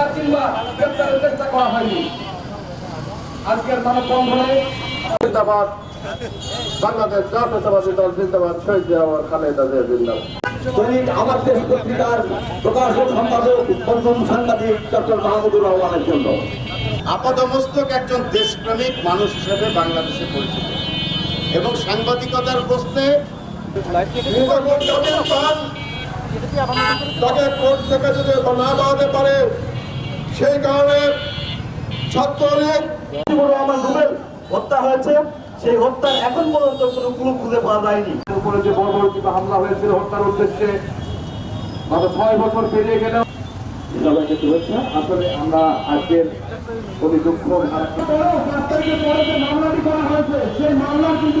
করা কিংবা গ্রেপ্তারের চেষ্টা করা হয়নি। আজকের মানববন্ধনে জিন্দাবাদ। বাংলাদেশ জাতীয়তাবাদী দল জিন্দাবাদ। শহীদ জিয়াউর খালেদা জিয়া জিন্দাবাদ। দৈনিক আমার দেশ পত্রিকার প্রকাশক সম্পাদক প্রথম সাংবাদিক ডক্টর মাহমুদুর রহমানের জন্য। আপাদমস্তক একজন দেশপ্রেমিক মানুষ হিসেবে বাংলাদেশে পরিচিত। এবং সাংবাদিকতার প্রশ্নে তাকে কোর্ট থেকে যদি না পাওয়াতে পারে সেই কারণে ছাত্রলীগ রহমান রুবেল হত্যা হয়েছে। সেই হত্যার এখন পর্যন্ত কোনো ক্লু খুঁজে পাওয়া যায়নি। উপরে যে বর্বরচিত হামলা হয়েছিল হত্যার উদ্দেশ্যে গত ছয় বছর পেরিয়ে গেলেও আসলে আমরা আজকের অতি দুঃখ মামলাটি করা হয়েছে সেই কিন্তু